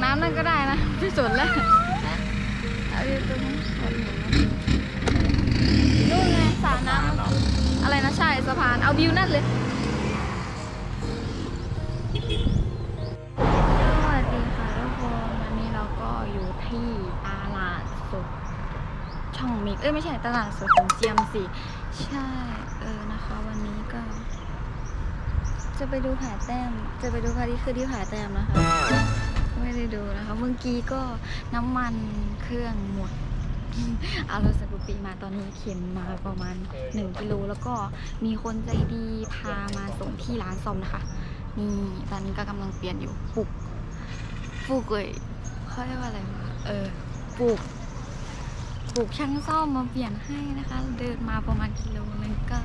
ไม่สนแล้วเอาอยู่ตรงนั้นสวนหนูนู่นไงสระน้ำอะไรนะใช่สะพานเอาวิวนั่นเลยสวัสดีค่ะทุกคนวันนี้เราก็อยู่ที่ตลาดสดช่องมิกเอ้ยไม่ใช่ตลาดสดของเจียมสิใช่เออนะคะวันนี้ก็จะไปดูผาแต้ม จะไปดูพระอาทิตย์ขึ้นที่ผาแต้มนะคะ ไม่ได้ดูนะคะ เมื่อกี้ก็น้ำมันเครื่องหมดเอารถสกุปปีมาตอนนี้เข็นมาประมาณ 1กิโลแล้วก็มีคนใจดีพามาส่งที่ร้านซ่อมนะคะนี่ตอนนี้ก็กำลังเปลี่ยนอยู่ปลุกปลุกเลยเขาเรียกว่าอะไรวะเออปลุกปลุกช่างซ่อมมาเปลี่ยนให้นะคะ เดินมาประมาณกิโลนึงก็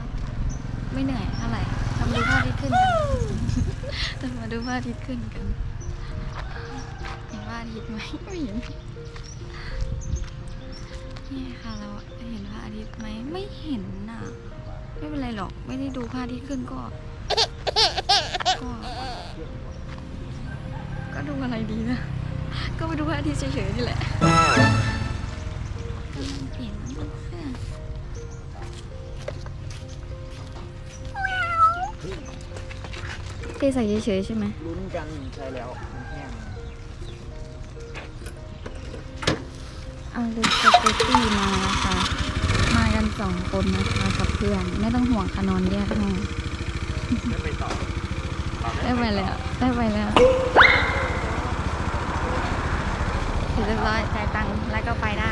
ไม่เหนื่อยเท่าไหร่ทำดูพระอาทิตย์ขึ้นกันจะมาดูพระอาทิตย์ขึ้นกัน อาทิตย์ไหมไม่เห็นนี่ค่ะเราเห็นพระอาทิตย์ไหมไม่เห็นน่ะ ไม่เป็นไรหรอกไม่ได้ดูพระอาทิตย์ขึ้นก็ ก็ ก็ดูอะไรดีนะ ก็ไปดูพระอาทิตย์เฉยๆนี่แหละกำลังเปลี่ยนน้ำมันเครื่องเทใส่เฉยๆใช่ไหม ลุ้นกันใช่แล้วมันแห้ง เอาลูกสกูตตี้มานะคะ มากันสองคนนะคะกับเพื่อน ไม่ต้องห่วงค่ะนอนแยกห้องไม่ไปต่อได้ไปแล้ว ได้ไปแล้วเสร็จเรียบร้อยจ่ายตังค์แล้วก็ไปได้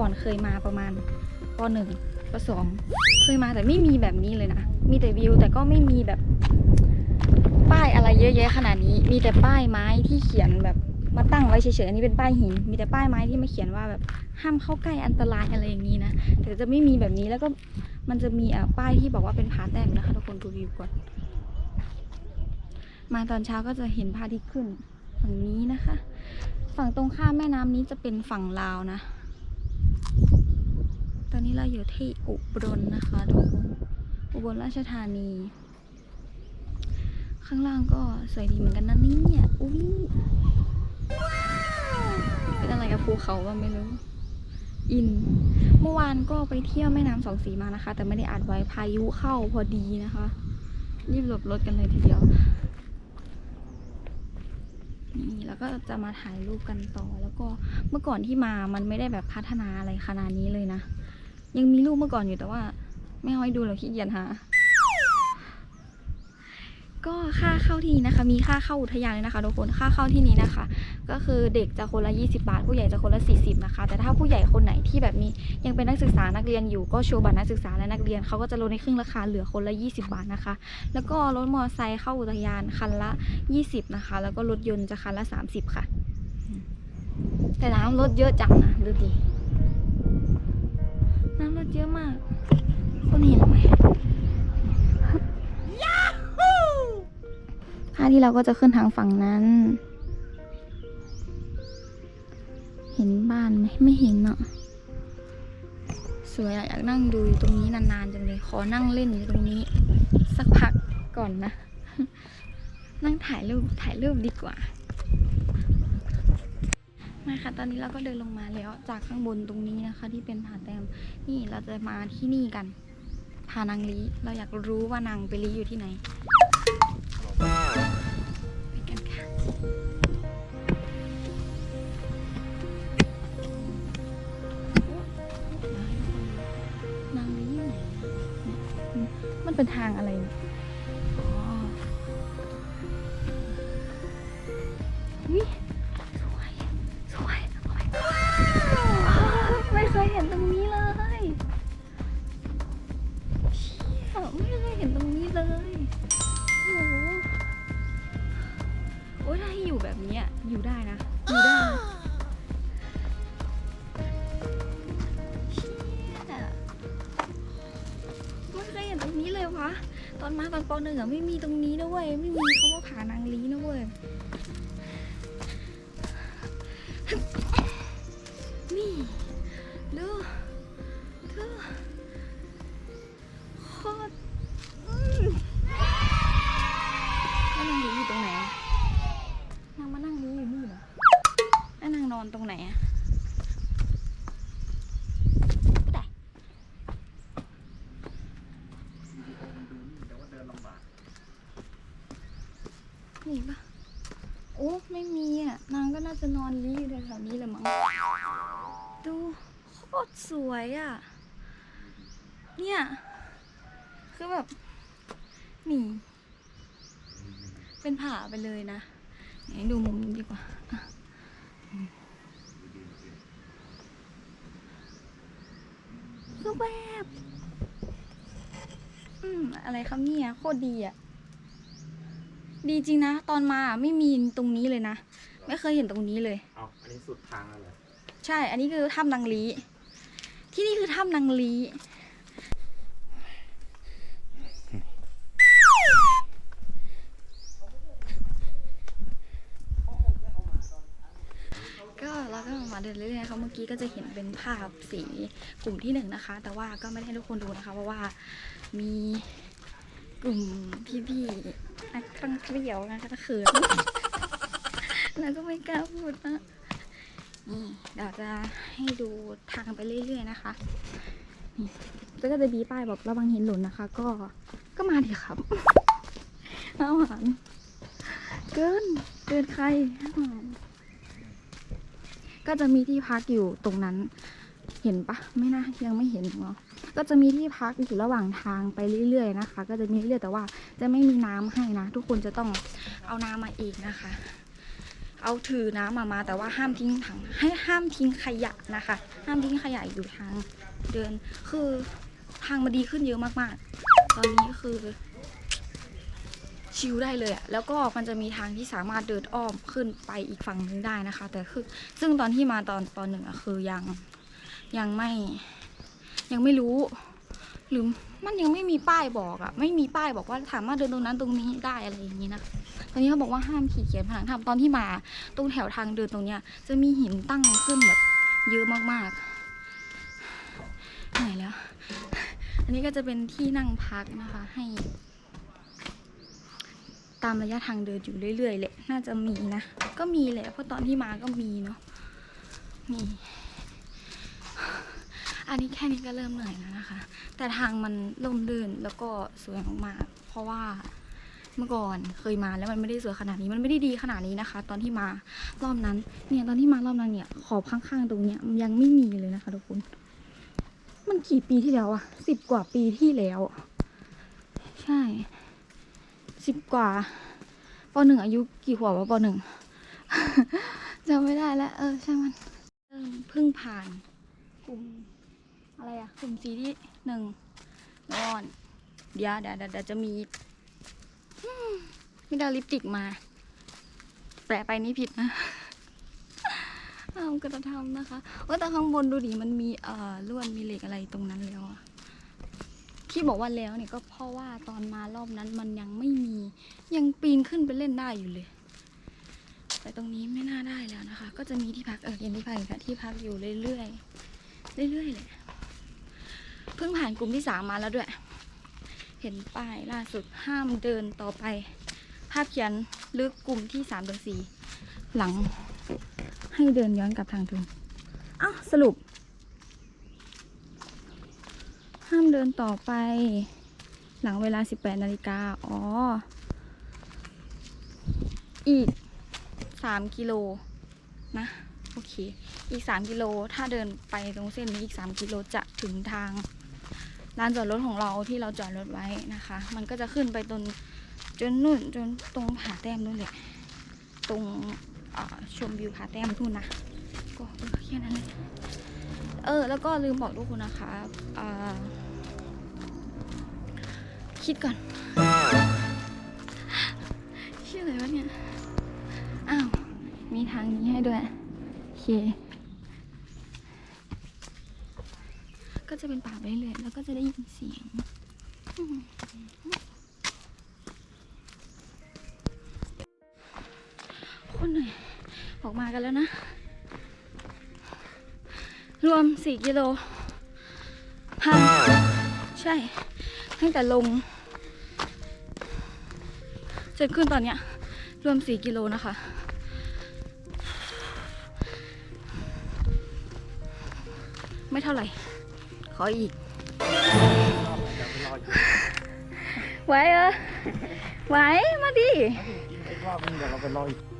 ก่อนเคยมาประมาณปหนึ่งปสองเคยมาแต่ไม่มีแบบนี้เลยนะ มีแต่วิวแต่ก็ไม่มีแบบ ป้ายอะไรเยอะแยะขนาดนี้ มีแต่ป้ายไม้ที่เขียนแบบมาตั้งไว้เฉยๆอันนี้เป็นป้ายหิน มีแต่ป้ายไม้ที่มาเขียนว่าแบบห้ามเข้าใกล้อันตรายอะไรอย่างนี้นะ แต่จะไม่มีแบบนี้แล้วก็มันจะมีอะป้ายที่บอกว่าเป็นผาแต้มนะคะทุกคนดูวิวก่อน มาตอนเช้าก็จะเห็นพระอาทิตย์ขึ้นฝั่งนี้นะคะ ฝั่งตรงข้ามแม่น้ำนี้จะเป็นฝั่งลาวนะ นี้เราอยู่ที่อุบลนะคะ ทุกคนอุบลราชธานี ข้างล่างก็สวยดีเหมือนกันนะเนี่ยอุ้ยเป็นอะไรกับภูเขาก็ไม่รู้ อิน เมื่อวานก็ไปเที่ยวแม่น้ำสองสีมานะคะ แต่ไม่ได้อัดไว้พายุเข้าพอดีนะคะรีบหลบรถกันเลยทีเดียวนี่แล้วก็จะมาถ่ายรูปกันต่อ แล้วก็เมื่อก่อนที่มามันไม่ได้แบบพัฒนาอะไรขนาดนี้เลยนะ ยังมีรูปเมื่อก่อนอยู่แต่ว่า ไม่เอาให้ดูเราขี้เกียจหาก็ค่าเข้าที่นี่นะคะ มีค่าเข้าอุทยานเลยนะคะทุกคนค่าเข้าที่นี้นะคะ ก็คือเด็กจะคนละ 20 บาท ผู้ใหญ่จะคนละ 40 นะคะ แต่ถ้าผู้ใหญ่คนไหนที่แบบมียังเป็นนักศึกษานักเรียนอยู่ก็โชว์บัตรนักศึกษาและนักเรียนเขาก็จะลดในครึ่งราคาเหลือคนละ 20 บาทนะคะ แล้วก็รถมอเตอร์ไซค์เข้าอุทยานคันละ 20 นะคะ แล้วก็รถยนต์จะคันละ 30 ค่ะ แต่น้ำรถเยอะจังนะดูดิ น้ำรถเยอะมากคุณเห็นไหมค่าที่เราก็จะขึ้นทางฝั่งนั้น เห็นบ้านไหมไม่เห็นเนาะสวยอะอยากนั่งดูอยู่ตรงนี้นานๆจังเลย ขอนั่งเล่นอยู่ตรงนี้ สักพักก่อนนะ นั่งถ่ายรูปถ่ายรูปดีกว่า มาค่ะตอนนี้เราก็เดินลงมาแล้วจากข้างบนตรงนี้นะคะ ที่เป็นผาแต้มนี่เราจะมาที่นี่กันผานางลีเราอยากรู้ว่านางไปลีอยู่ที่ไหนไปกันค่ะนางลีอยู่ไหนเนี่ยมันเป็นทางอะไรเนี่ย มาตอนปหนือไม่มีตรงนี้นะเว้ยไม่มี มีปะโอ้ไม่มีอะ นางก็น่าจะนอนรีอยู่แถวๆนี้แหละมั้ง ดูโคตรสวยอะ เนี่ย คือแบบนี่เป็นผาไปเลยนะไหนดูมุมนี้ดีกว่าคือแบบ อืม อะไรครับเนี่ย โคตรดีอะ ดีจริงนะ ตอนมาไม่มีตรงนี้เลยนะ ไม่เคยเห็นตรงนี้เลย เอาอันนี้สุดทางแล้วเหรอใช่ อันนี้คือถ้ำนางลีที่นี่คือถ้ำนางลีก็เราก็มาเดินเรื่อยๆนะคะเมื่อกี้ก็จะเห็นเป็นภาพสีกลุ่มที่หนึ่งนะคะ แต่ว่าก็ไม่ได้ให้ทุกคนดูนะคะ เพราะว่ามี กลุ่มพี่ๆนักท่องเที่ยวนะคะเขินแล้วก็ไม่กล้าพูดนะนี่เดี๋ยวจะให้ดูทางไปเรื่อยๆนะคะนี่แล้วก็จะมีป้ายบอกระวังหินหล่นนะคะ ก็ก็มาดิครับอาหารเกินเกินใครอาหารก็จะมีที่พักอยู่ตรงนั้น เห็นปะไม่น่ายังไม่เห็นเนาะ ก็จะมีที่พักอยู่ระหว่างทางไปเรื่อยๆนะคะ ก็จะมีเรื่อยแต่ว่าจะไม่มีน้ำให้นะ ทุกคนจะต้องเอาน้ำมาเองนะคะ เอาถือน้ำมามา แต่ว่าห้ามทิ้งถัง ให้ห้ามทิ้งขยะนะคะ ห้ามทิ้งขยะอยู่ทางเดิน คือทางมันดีขึ้นเยอะมากๆ ตอนนี้คือชิลได้เลยอะแล้วก็มันจะมีทางที่สามารถเดินอ้อมขึ้นไปอีกฝั่งนึงได้นะคะ แต่คือซึ่งตอนที่มาตอนตอนหนึ่งอะคือยังยังไม่ ยังไม่รู้ หรือมันยังไม่มีป้ายบอกอะไม่มีป้ายบอกว่าสามารถเดินตรงนั้นตรงนี้ได้อะไรอย่างนี้นะตอนนี้เขาบอกว่าห้ามขี่เขียนผนังถ้ำตอนที่มา ตรงแถวทางเดินตรงเนี้ย จะมีหินตั้งขึ้นแบบเยอะมากๆไหนแล้ว อันนี้ก็จะเป็นที่นั่งพักนะคะ ให้ ตามระยะทางเดินอยู่เรื่อยๆแหละน่าจะมีนะก็มีแหละเพราะตอนที่มาก็มีเนาะนี่ อันนี้แค่นี้ก็เริ่มเหนื่อยแล้วนะคะ แต่ทางมันล่มลื่นแล้วก็สวยมากๆเพราะว่าเมื่อก่อนเคยมาแล้วมันไม่ได้สวยขนาดนี้มันไม่ได้ดีขนาดนี้นะคะ ตอนที่มารอบนั้น เนี่ยตอนที่มารอบนั้นเนี่ยขอบข้างๆตรงเนี้ยมันยังไม่มีเลยนะคะทุกคน มันกี่ปีที่แล้วอะสิบกว่าปีที่แล้ว ใช่สิบกว่าปหนึ่งอายุกี่ขวบวะปหนึ่งจำไม่ได้แล้ว เออใช่มันเริ่มเพิ่งผ่านกลุ่ม อะไรอะกลุ่มสีที่หนึ่งก่อนเดี๋ยวเดี๋ยวเดี๋ยวเดี๋ยวจะมีไม่ได้เอาลิปสติกมา แปะไปนี่ผิดนะทำกระทำนะคะว่าแต่ข้างบนดูดิมันมีเอ่อลวดมีเหล็กอะไรตรงนั้นแล้วอะที่บอกว่าแล้วเนี่ยก็เพราะว่าตอนมารอบนั้นมันยังไม่มียังปีนขึ้นไปเล่นได้อยู่เลย แต่ตรงนี้ไม่น่าได้แล้วนะคะ ก็จะมีที่พักเออเย็นที่พักอีกแล้วที่พักอยู่เรื่อยๆเรื่อยๆเลยเพิ่งผ่านกลุ่มที่สามมาแล้วด้วย เห็นป้ายล่าสุดห้ามเดินต่อไป ภาพเขียนลึกกลุ่มที่สามถึงสี่หลัง ให้เดินย้อนกลับทางเดิมอ้าวสรุป ห้ามเดินต่อไป หลังเวลา18นาฬิกาอ๋อ อีก3กิโลนะโอเค อีก 3 กิโล ถ้าเดินไปตรงเส้นนี้อีก 3 กิโลจะถึงทาง ลานจอดรถของเราที่เราจอดรถไว้นะคะ มันก็จะขึ้นไปตรงจนนู่นจนตรงผาแต้มนู่นแหละตรงชมวิวผาแต้มนู่นนะก็แค่นั้นเลยเออ แล้วก็ลืมบอกทุกคนนะคะคิดก่อนชื่ออะไรวะเนี่ย อ้าว มีทางนี้ให้ด้วยโอเค ก็จะเป็นป่าไปเรื่อยแล้วก็จะได้ยินเสียงคนหนื่อยออกมากันแล้วนะ รวมสี่กิโลห้าใช่ตั้งแต่ลงจนขึ้นตอนเนี้ย รวมสี่กิโลนะคะไม่เท่าไหร่ ขออีก ไหวเออไหวมาดิ อีกรอบนึงเดี๋ยวเราไปรออีกแล้วตอนนี้เราก็ลงมาจาก